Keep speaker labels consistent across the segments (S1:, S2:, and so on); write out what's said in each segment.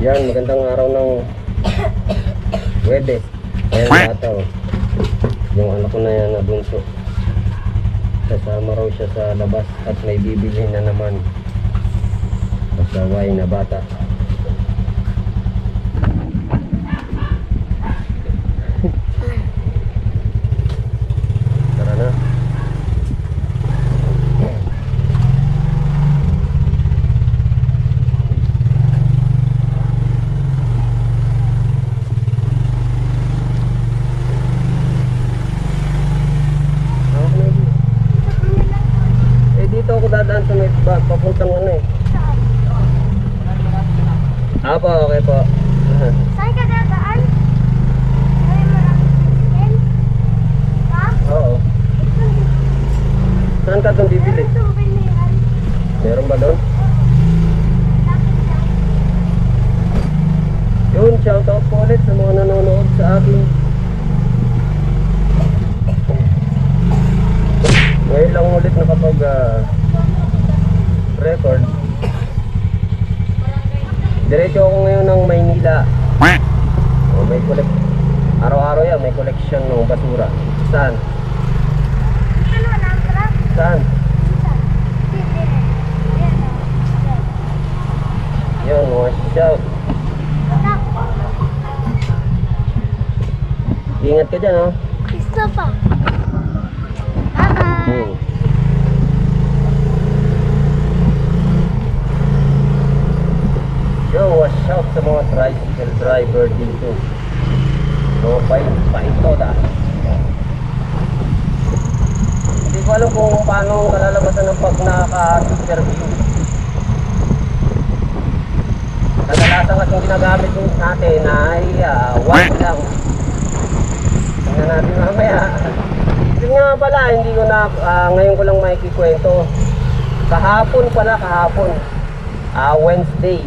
S1: Yan, magandang araw ng Webes. Ayan bata oh. Yung anak ko na yan na bunso. Kasama raw siya sa labas at may bibili na naman. Pasaway na bata. Tara na. Hawak na yun. Eh dito ako dadaan sa may ba, papuntang ano eh. Ah po, okay po.
S2: Saan ka dadaan? Ay, maraming chicken. Ha?
S1: Oo. Bibili?
S2: Meron
S1: ba doon? Yun, shout out po ulit sa mga nanonood sa akin. Ngayon lang ulit nakapag ah, record. Diretso ako ngayon ng Maynila. Oh, may collect Araw-araw yan, may collection ng basura. Saan
S2: wala ang truck?
S1: Saan?
S2: Saan? Dito. Yan, oh.
S1: Yun, mga shout.
S2: Truck.
S1: Ingat ka dyan, oh.
S2: Gusto pa. Bye-bye.
S1: Hmm. Yo, watch out sa mga tricycle driver dito. Pait, paito dahil. Hindi ko alam kung paano kalalabasan ng pag nakaka-interview. Kadalasan kasi yung ginagamit natin ay uh, one lang. Tingnan natin mamaya. Yun nga pala, hindi ko na, ah, ngayon ko lang makikikwento. Kahapon pala, kahapon. Ah, Wednesday.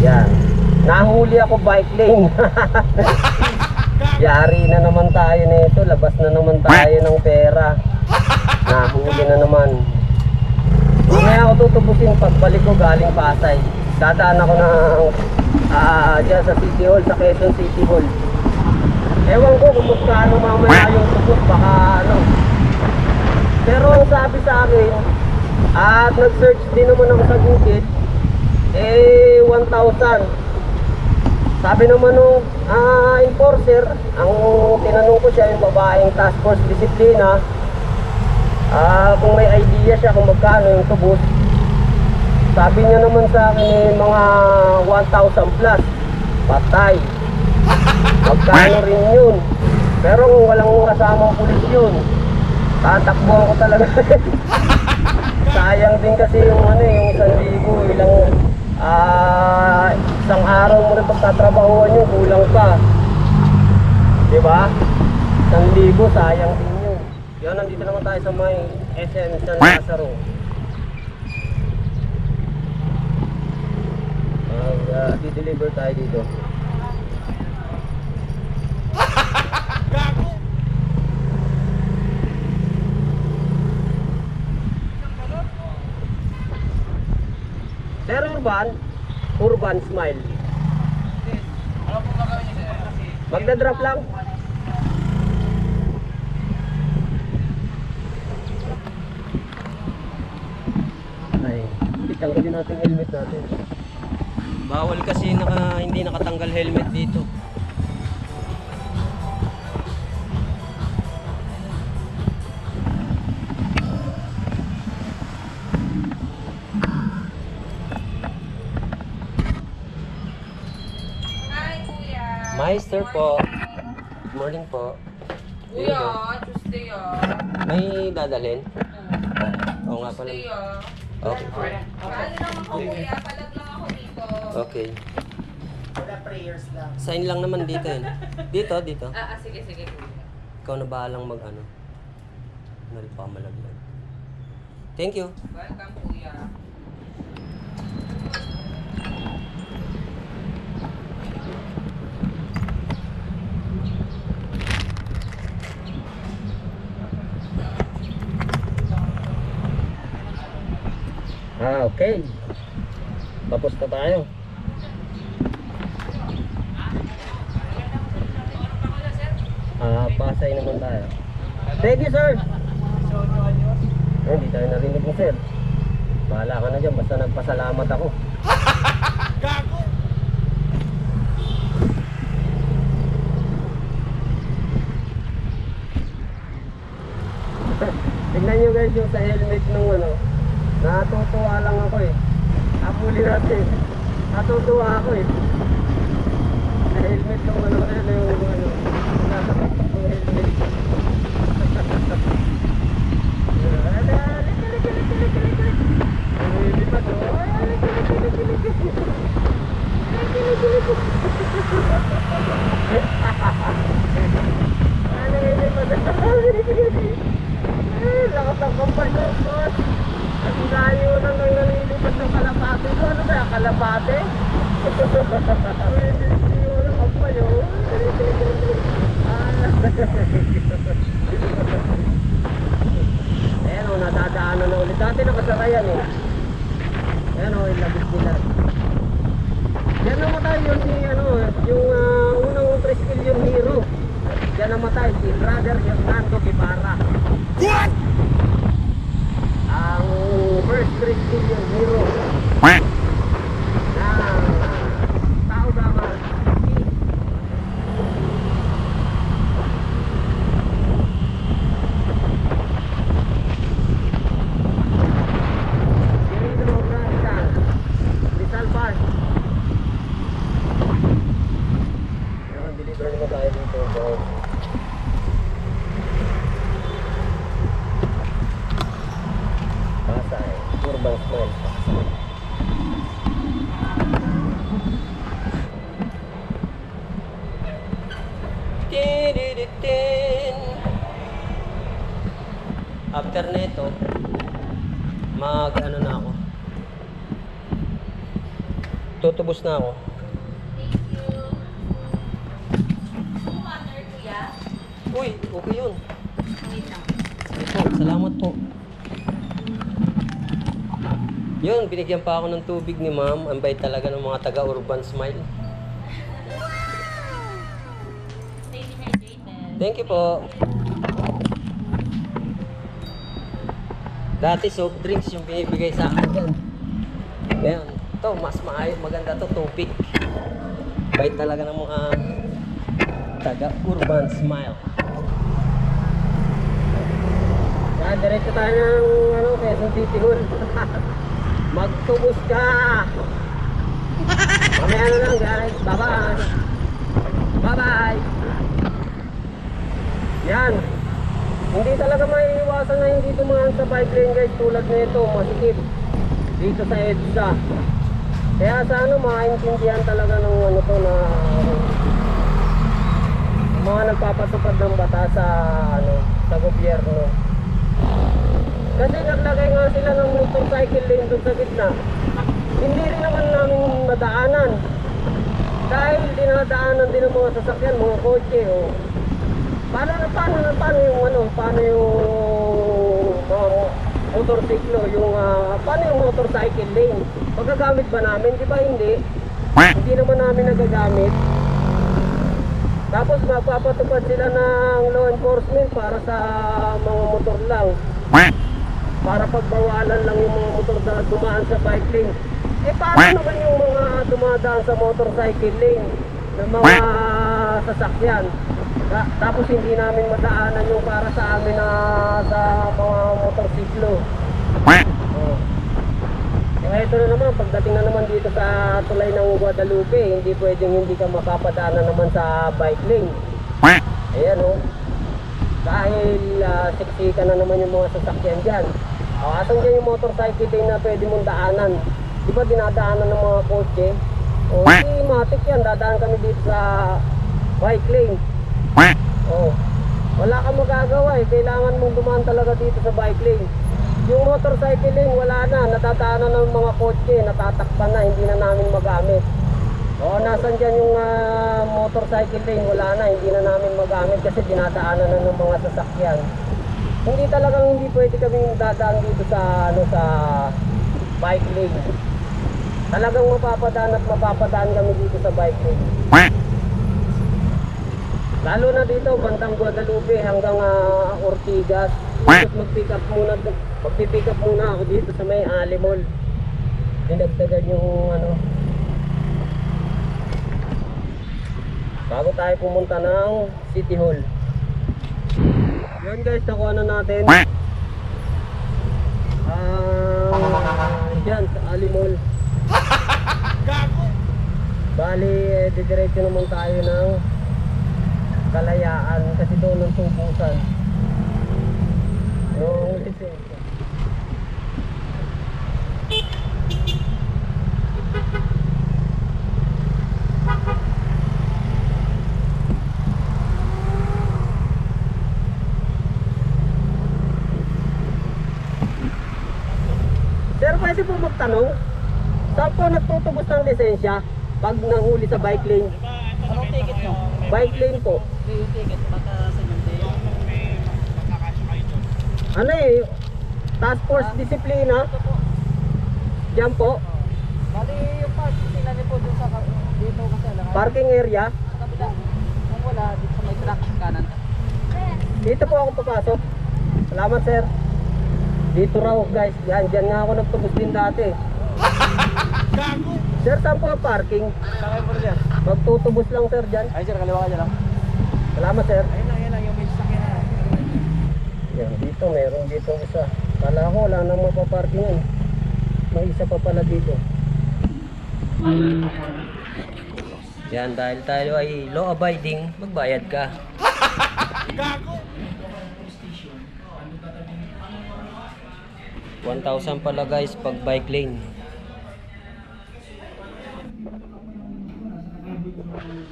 S1: Yan. Nahuli ako bike lane. Yari na naman tayo nito. Labas na naman tayo ng pera. Nahuli na naman. Mamaya ako tutubusin pagbalik ko galing Pasay. Dadaan ako ng ah dyan sa City Hall, sa Quezon City Hall. Ewan ko kung magkano mamaya yung tubos, baka ano. Pero ang sabi sa akin, at nag-search din naman ako sa Google, eh 1,000. Sabi naman nung ah, enforcer, ang tinanong ko siya yung babaeng task force disiplina, ah, kung may idea siya kung magkano yung tubos. Sabi niya naman sa akin eh, mga 1,000 plus. Patay. Magkano rin yun. Pero kung walang kasamang pulis yun, tatakbuhan ko talaga. Sayang din kasi yung ano yung isang libo, ilang ah isang araw mo na pagtatrabahuan yun, kulang pa. Di ba? Isang libo, sayang din yun. Yan, nandito naman tayo sa may SM San Lazaro. Mag, uh, deliver tayo dito. Sir Urban, Urban Smile. Magda-drop lang. Ay, itanggalin natin helmet natin. Bawal kasi naka, hindi nakatanggal helmet dito. Meister po. Good morning po.
S3: Kuya, Tuesday ah.
S1: May dadalhin? Oo nga pala.
S3: Tuesday ah.
S1: Okay.
S3: Paano naman po kuya? Palag lang ako dito.
S1: Okay. Sign lang naman dito yun. Dito, dito.
S3: Ah, ah, sige, sige kuya.
S1: Ikaw na bahalang mag ano. Nalipamalaglag. Thank you.
S3: Welcome kuya.
S1: Ah, okay. Tapos na tayo. Ah, pasay naman tayo. Thank you, sir. Eh, hindi tayo narinig mo, sir. Bahala ka na dyan. Basta nagpasalamat ako. Gago! Tignan nyo guys yung sa helmet nung ano, Natutuwa lang ako eh. Apuli natin. Natutuwa ako eh. Helmet nung ano, ano yung ano. Nasa yung helmet. Lumilipad, oh. Ay, likilig, kilig, kilig. Likilig, kilig, kilig. Ano yun yung Eh, lakas ang kompasyon ko. Ang layo na nang nalilipat ng kalapate ko. Ano ba yung kalapate? Hindi ko na kampayo. Ayan o, nadadaanan na ulit. Dati nakasarayan eh. Ayan o, yung labis nila. Yan namatay yun si ano, yung ah, unang presqu'île yung hero. Yan namatay si Brother Fernando Guevara.
S4: What?
S1: Ang first presqu'île yung hero
S4: Quack.
S1: ng tao gama. Querido Grandstand, Rizal Park. Meron deliver naman tayo dito. So, Pasay, Urban Smile, Pasay. Tiniditin. After nito, mag ano na ako. Tutubos na ako.
S3: Thank you.
S1: Uy, okay yun. Ito, salamat po. Yun, binigyan pa ako ng tubig ni ma'am. Ang bait talaga ng mga taga-urban smile. Thank you po. Dati soft drinks yung binibigay sa akin dyan. Ngayon, ito mas maayos, maganda to tubig. Bait talaga ng mga taga-urban smile. Yan, diretso tayo ng ano, Quezon City Hall. Magtubos ka! Mamaya na lang guys. Bye-bye! Bye-bye! Yan. Hindi talaga maiiwasan na hindi dumaan sa bike lane guys tulad nito, masikip. Dito sa EDSA. Kaya sa ano, maintindihan talaga ng ano to na mga nagpapatupad ng bata sa ano, sa gobyerno. Kasi naglagay nga sila ng motorcycle lane doon sa gitna. Hindi rin naman namin madaanan. Dahil dinadaanan din ng mga sasakyan, mga kotse. Oh. Paano paano paano yung ano, paano yung mga motorsiklo, yung ah, paano yung motorcycle lane? Magagamit ba namin? Di ba hindi? Hindi naman namin nagagamit. Tapos magpapatupad sila ng law enforcement para sa mga motor lang. Para pagbawalan lang yung mga motor na dumaan sa bike lane. Eh paano naman yung mga dumadaan sa motorcycle lane ng mga sasakyan? Ta- tapos hindi namin madaanan yung para sa amin na sa mga motorsiklo. Oh. Kaya ito na naman, pagdating na naman dito sa tulay ng Guadalupe, hindi pwedeng hindi ka mapapadaanan naman sa bike lane. Ayan o. Dahil uh, siksikan na naman yung mga sasakyan dyan. O, asan dyan yung motorcycle lane na pwede mong daanan? Di ba dinadaanan ng mga kotse? O, hindi matik yan. Dadaan kami dito sa bike lane. Wala kang magagawa eh. Kailangan mong dumaan talaga dito sa bike lane. Yung motorcycle lane, wala na. Natataanan ng mga kotse. Natatakpan na. Hindi na namin magamit. Oo, nasan dyan yung ah, motorcycle lane? Wala na. Hindi na namin magamit kasi dinadaanan na ng mga sasakyan. Hindi talagang hindi pwede kami dadaan dito sa ano sa bike lane. Talagang mapapadaan at mapapadaan kami dito sa bike lane. Lalo na dito, bandang Guadalupe hanggang ah, Ortigas. Tapos mag-pick up muna, mag-pick up muna ako dito sa may Alimol. Dinagdagan yung ano. Bago tayo pumunta ng City Hall. Yun guys, nakuha na natin. Ah, dyan sa Alimol. Bali, eh, didiretso naman tayo ng Kalayaan kasi doon ang tubusan. Yung lisensya. Sir, pwede po magtanong? Saan po nagtutubos ng lisensya pag nahuli sa bike lane? Bike lane po.
S5: Yung ticket, baka sa.
S1: Ano eh, task force disiplina. Diyan po,
S5: Bali yung park, tingnan niyo po dun sa dito kasi lang.
S1: parking area.
S5: Sa kabila, kung wala, dito sa may truck kanan.
S1: Dito po ako papasok. Salamat sir. Dito raw guys, yan, dyan nga ako nagtubos din dati. Sir, saan po ang parking?
S5: Sakay mo rin
S1: Magtutubos lang sir dyan.
S5: Ay sir, kaliwa ka dyan lang.
S1: Salamat sir.
S5: Ayun lang, yun lang, yung may sasakyan na.
S1: Yan, dito meron dito isa. Kala ko wala nang mapaparkingan. May isa pa pala dito. Yan, dahil tayo ay law abiding, magbayad ka. Gago! 1,000 pala guys pag bike lane. Thank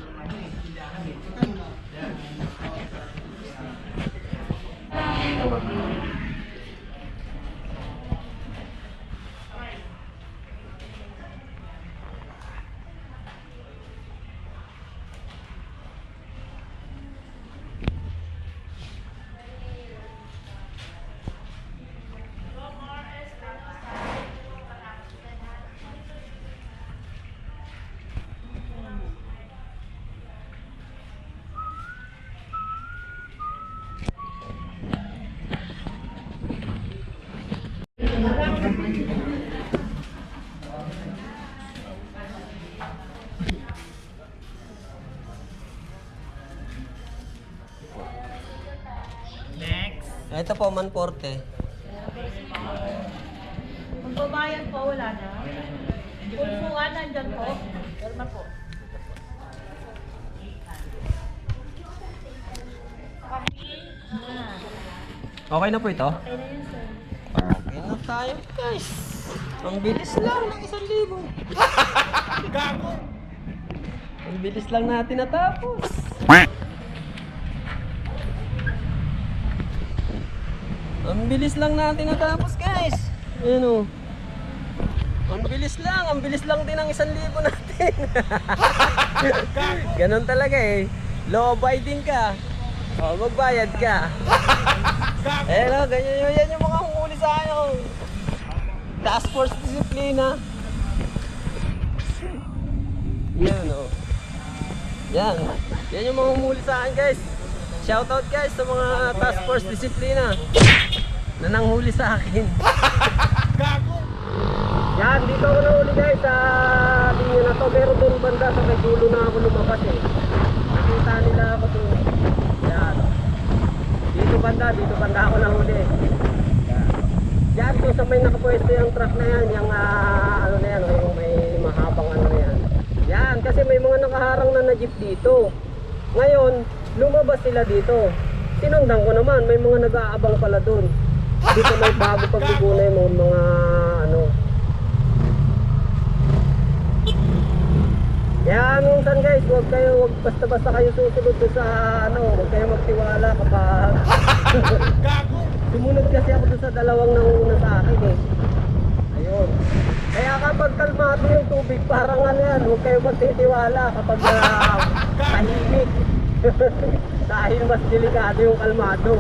S1: you. Ito po, Manporte.
S3: Magbabayan po, wala na. Pulsuan, nandyan po.
S5: Meron na po.
S1: Okay na po ito?
S3: Okay na yun, sir.
S1: Okay na tayo guys. Ang bilis lang ng isang libo. Gago! Ang bilis lang natin natapos. Ang bilis lang natin natapos guys. Ayan o. Ang bilis lang. Ang bilis lang din ang isang libo natin. Ganon talaga eh. Law abiding ka. O, magbayad ka. Eh no, ganyan yun. Yan yung mga huli sa akin. oh. Task Force Disciplina. Yan o. Yan. Yan yung mga humuli sa akin guys. Shoutout guys sa mga Task Force Disciplina na nanghuli sa akin. Yan, dito ako nahuli guys sa linya na to. Pero doon banda sa may dulo na ako lumabas eh. Nakita nila ako doon. Yan. Dito banda, dito banda ako nahuli. Yan. Yan, doon sa may nakapwesto yung truck na yan, yung ah, ano na yan, oh, yung may mahabang ano na yan. Yan, kasi may mga nakaharang na na jeep dito. Ngayon, lumabas sila dito. Sinundan ko naman, may mga nag-aabang pala doon. Dito may bago na yung mga ano. Kaya minsan guys, huwag kayo, wag basta-basta kayo susunod sa ano, huwag kayo magtiwala kapag Sumunod kasi ako sa dalawang nanguna sa akin eh. Ayun. Kaya kapag kalmado yung tubig, parang ano yan, huwag kayo magtitiwala kapag uh, tahimik. Dahil mas delikado yung kalmado.